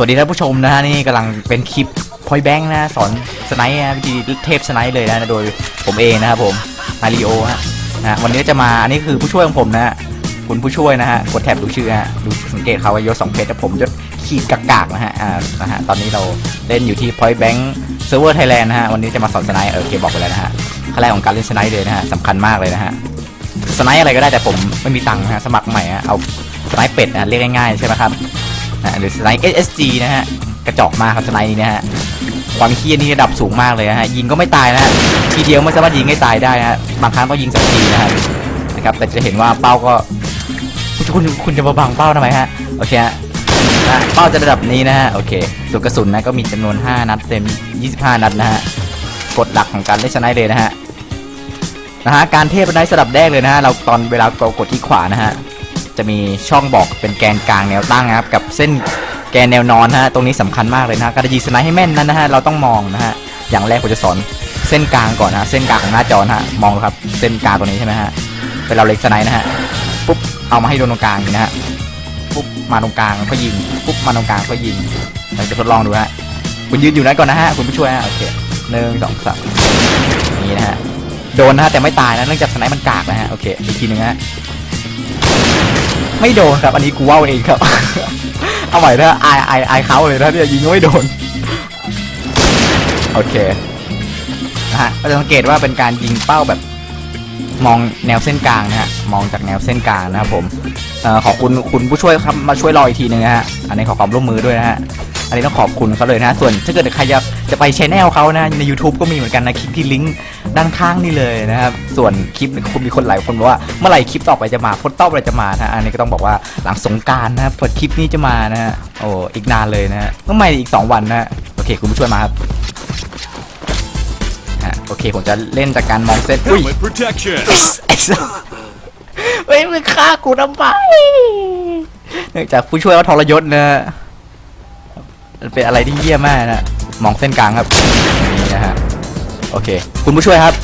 วัสดีท่านผู้ชมนะฮะนี่กำลังเป็นคลิปพอยแบงค์นะสอนสไนป์นะวิธีเทพสไนป์เลยนะโดยผมเองนะครับผมมาริโอฮะนะวันนี้จะมาอันนี้คือผู้ช่วยของผมนะฮะคุณผู้ช่วยนะฮะกดแท็บดูชื่อฮะดูสังเกตเขาว่ายศสองเพชรแต่ผมยศขีดกากๆนะฮะอ่านะฮะตอนนี้เราเล่นอยู่ที่ Point Bank Server Thailand นะฮะวันนี้จะมาสอนสไนป์เออเคบอกไปแล้วนะฮะขั้นแรกของการเล่นสไนป์เลยนะฮะสำคัญมากเลยนะฮะสไนป์อะไรก็ได้แต่ผมไม่มีตังค์นะฮะสมัครใหม่ฮะเอาสไนป์เป็ดนะเรียกง่ายๆใช่ไหมครับ นะหรือสไนด์ SSG นะฮะกระจอกมากครับสไนด์นี้นะฮะความเครียดนี่ระดับสูงมากเลยนะฮะยิงก็ไม่ตายนะฮะทีเดียวไม่สามารถยิงให้ตายได้นะฮะบางครั้งต้องยิงสองทีนะฮะนะครับแต่จะเห็นว่าเป้าก็คุณคุณจะมาบังเป้าทำไมฮะโอเคฮะนะเป้าจะระดับนี้นะฮะโอเคส่วนกระสุนนะก็มีจำนวน 5 นัดเต็ม 25 นัดนะฮะกฎหลักของการเล่นนด์เลยนะฮะนะฮะการเทพไนด์สลับแรกเลยนะฮะเราตอนเวลากดกดที่ขวานะฮะ จะมีช่องบอกเป็นแกนกลางแนวตั้งนะครับ กับเส้นแกนแนวนอนฮะตรงนี้สำคัญมากเลยนะการยิงสไนด์ให้แม่นนั้นนะฮะเราต้องมองนะฮะอย่างแรกผมจะสอนเส้นกลางก่อนนะเส้นกลางของหน้าจอนะฮะมองดูครับเส้นกลางตรงนี้ใช่ไหมฮะเป็นเราเล็กสไนด์นะฮะปุ๊บเอามาให้โดนตรงกลางนี้นะฮะปุ๊บมาตรงกลางก็ยิงปุ๊บมาตรงกลางก็ยิงเราจะทดลองดูฮะคุณยืนอยู่นั้นก่อนนะฮะคุณผู้ช่วยฮะโอเคหนึ่งสองสามนี่นะฮะโดนนะฮะแต่ไม่ตายนะเนื่องจากสไนป์มันกากนะฮะโอเคอีกทีหนึงฮะ ไม่โดนครับ อันนี้กูว่าเองครับ เอาใหม่นะอายอายอายเขาเลยนะเนี่ยยิงก็ไม่โดน โอเคนะฮะเราจะสังเกตว่าเป็นการยิงเป้าแบบ มองแนวเส้นกลางนะฮะ มองจากแนวเส้นกลางนะครับผมเอ่อขอบคุณคุณผู้ช่วยครับมาช่วยรออีกทีหนึงนะฮะ อันนี้ขอความร่วมมือด้วยนะฮะ อันนี้ต้องขอบคุณเขาเลยนะฮะส่วนถ้าเกิดใครจะจะไปชแนลเขานะ ใน YouTube ก็มีเหมือนกันนะ คลิปที่ลิงก์ด้านข้างนี่เลยนะครับ ส่วนคลิปคุณมีคนหลายคนบอกว่าเมื่อไหร่คลิปต่อไปจะมาพ้นเต้าอะไรจะมานะฮะอันนี้ก็ต้องบอกว่าหลังสงกรารนะครับเปิดคลิปนี้จะมานะฮะโอ้อีกนานเลยนะฮะต้องไม่อีกสองวันนะฮะโอเค คุณผู้ช่วยมาครับฮะโอเคผมจะเล่นจากการมองเส้นอุ้ย Helmet protection. ไอ้สัสเฮ้ยมึงฆ่ากูทำไมเนื่องจากผู้ช่วยเขาทรยศนะมัน เป็นอะไรที่เยี่ยมมากนะมองเส้นกลางครับนี่นะฮะโอเค คุณผู้ช่วยครับ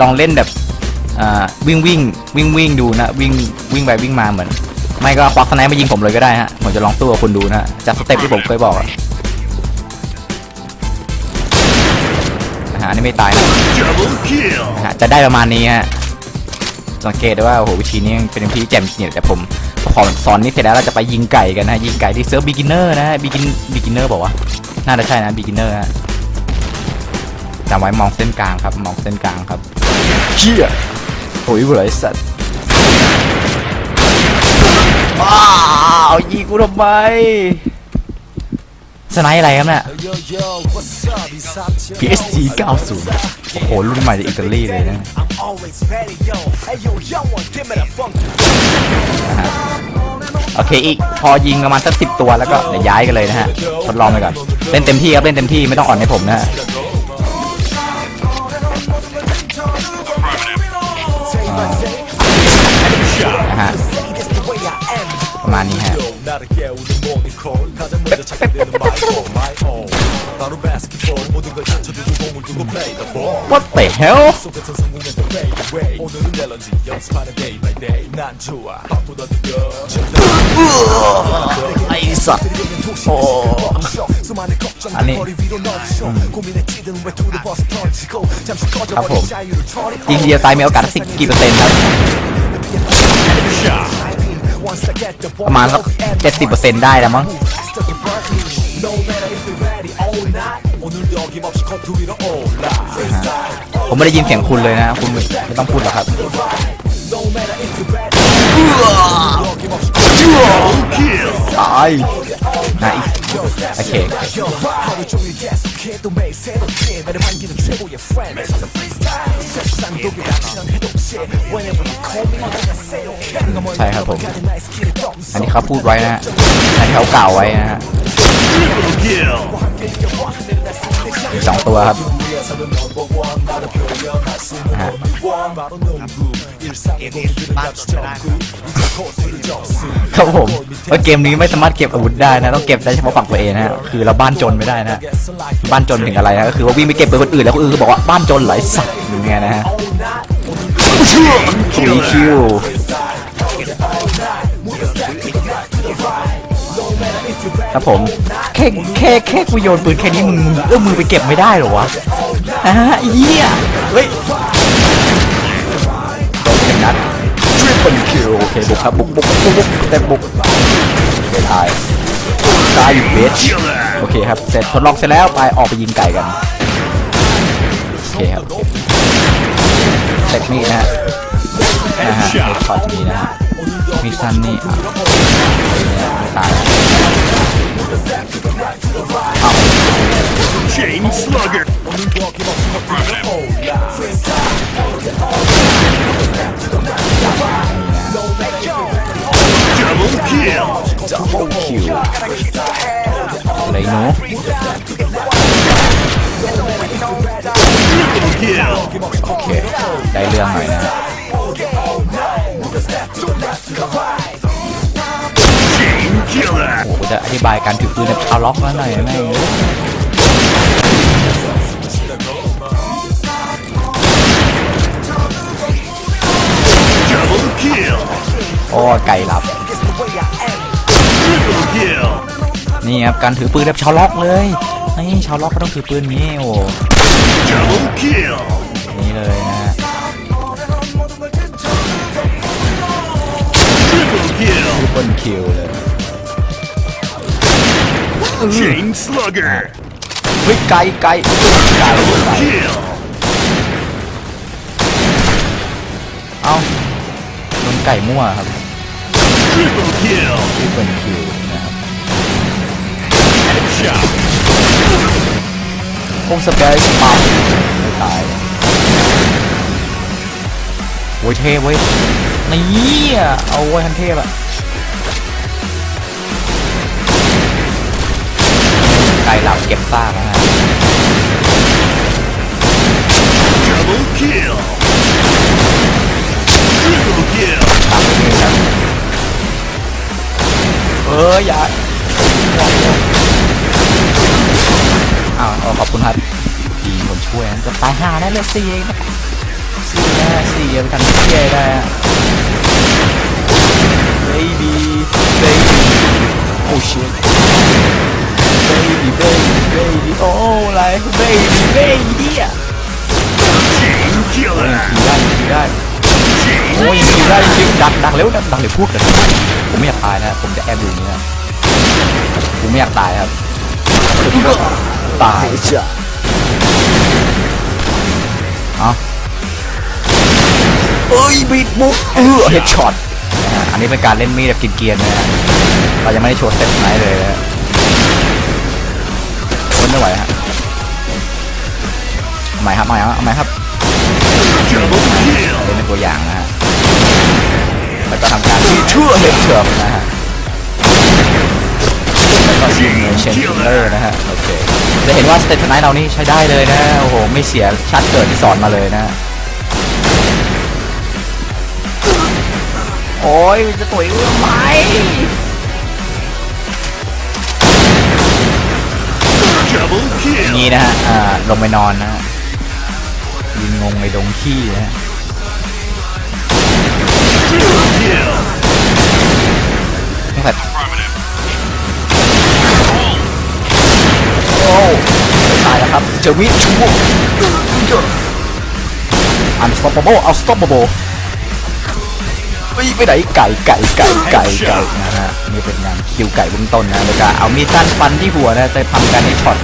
ลองเล่นแบบอ่าวิ่งวิ่งวิ่งวิ่งดูนะวิ่งวิ่งไปวิ่งมาเหมือน ไม่ก็ควักสไนป์มายิงผมเลยก็ได้ฮะผมจะลองสู้กับคุณดูนะจากสเต็ปที่ผมเคยบอกอะนะฮะอันนี้ไม่ตายนะ Double kill. ฮะจะได้ประมาณนี้ฮะสังเกตได้ว่าโอ้โหวิธีนี้เป็นวิธีที่แจ่มจริงๆแต่ผม พอสอนนี้เสร็จแล้วเราจะไปยิงไก่กันนะยิงไก่ที่เซิร์ฟบิกินเนอร์นะฮะบิกินบิกินเนอร์บอกว่าน่าจะใช่นะบิกินเนอร์ฮะจำไว้มองเส้นกลางครับ มองเส้นกลางครับเชี่ยโอ้ยเบื่อไอ้สัตว์ว้าวยิงกูทำไม สไนป์อะไรครับเนี่ย PSG 90 โอ้โห รุ่นใหม่จากอิตาลีเลยนะนะฮะโอเคอีกพอยิงประมาณสักสิบตัวแล้วก็เดี๋ยวย้ายกันเลยนะฮะ ทดลองไปก่อน เล่นเต็มที่ครับ เล่นเต็มที่ไม่ต้องอ่อนให้ผมนะฮะนะ What the hell ไอ้สัตว์โอ้อันนี้ครับผมยิงเดียวตายมีโอกาสสักกี่เปอร์เซ็นต์ครับ Shot. ประมาณสักเจ็ดสิบเปอร์เซ็นต์ได้แล้วมั้ง ผมไม่ได้ยินเสียงคุณเลยนะ คุณไม่ต้องพูดหรอกครับตายนะอีกโอเคใช่ครับผม อันนี้เขาพูดไว้นะฮะอันนี้เขากล่าวไว้นะฮะ ตัวครับนะฮะครับผมว่าเกมนี้ไม่สามารถเก็บอาวุธได้นะต้องเก็บได้เฉพาะฝั่งตัวเองนะฮะคือเราบ้านจนไม่ได้นะบ้านจนถึงอะไรนะก็คือว่าวิ่งไปเก็บปืนคนอื่นแล้วคนอื่นก็บอกว่าบ้านจนเหรอไอ้สัตว์อย่างเงี้ยนะฮะคิวคิว ครับผมแค่แค่แค่กูโยนปืนแค่นี้มึงมึงเอื้อมมือไปเก็บไม่ได้เหรอวะอ่าไอ้เหี้ยเฮ้ยโดนเข็มนัดทริปเปิลคิวโอเคบุกครับบุกบุกบุกบุกแต่บุกโอเคตายตายอยู่เบส Killer. โอเคครับเสร็จทดลองเสร็จแล้วไปออกไปยิงไก่กันโอเคครับเสร็จมีดนะฮะนะฮะช็อตนี้นะฮะ มีดสั้นนี่อะเนี่ยไม่ตาย Chain Slugger. Double kill. ดับเบิลคิวอะไรหนู Triple kill. โอเค ได้เรื่องหน่อยนะ Killer. โอ้โหจะอธิบายการถือปืนแบบชาวล็อกแล้วหน่อยแม่ง Double kill. โอ้ไก่หลับ Triple kill. นี่ครับการถือปืนแบบชาวล็อกเลยนี่ชาวล็อกก็ต้องถือปืนอย่างนี้โอ้โห Double kill. นี่เลยนะฮะ Triple kill. ทริปเปิลคิวเลย Chain Slugger. เฮ้ยไก่ไก่ไก่ไก่ Kill. เอ้าโดนไก่มั่วครับ Triple kill. ทริปเปิลคิวนะครับ Headshot. โอ้สเปซปั๊มไม่ตายโว้ยเทเว้ยนี่อะเอาไว้ทันเทพอะ ไก่หลับเก็บซากนะฮะ Double kill. Triple kill. ตามไปนี่ครับเอออย่าอ้าวเอาขอบคุณครับทีมคนช่วยนะจะตายห่าได้เลยสี่เองนะสี่นะสี่ไปทำเที่ยได้อะ baby baby oh shit baby baby baby oh like baby baby อะ Chain ยัง Killer. ขี่ได้ยังขี่ได้โอ้ยยังขี่ได้ยังดักดักเร็วดักดักเร็วพูดกันผมไม่อยากตายนะผมจะแอบดูอย่นี้นะผมไม่อยากตายครับตายจ้ะเอาเอ้ยบีดบุ๊กเออเฮดช็อตอันนี้เป็นการเล่นมีดแบบกินเกียร์นะฮะเรายังไม่ได้โชว์เต็ปไหนเลยนะ นไม่ไหวฮะใหม่ครับใหม่ครับใหม่ครับเล่นเป็นตัวอย่างนะฮะแล้วก็ทำการที่ชั่วเฮดเชิร์นะฮะแล้วก็ยิงเชนเลอร์นะฮะโอเคจะเห็นว่าสเตทไนท์เรานี่ใช้ได้เลยนะโอ้โหไม่เสียชาติเกิดที่สอนมาเลยนะโอ้ยจะตุ๋ยทำไม อย่างนี้นะฮะอ่าลงไปนอนนะฮะยืนงงในดงขี้นะฮะ Triple kill. ตั้งแต่โอ้ตายแล้วครับเจอวิชูอันสต็อปเปอร์เอาสต็อปเปอร์เฮ้ยไปไหนไก่ไก่ไก่ไก่ไก่นะฮะนี่เป็นงานคิวไก่เบื้องต้นนะแล้วก็เอามีดสั้นฟันที่หัวนะจะทำการให้ช็อต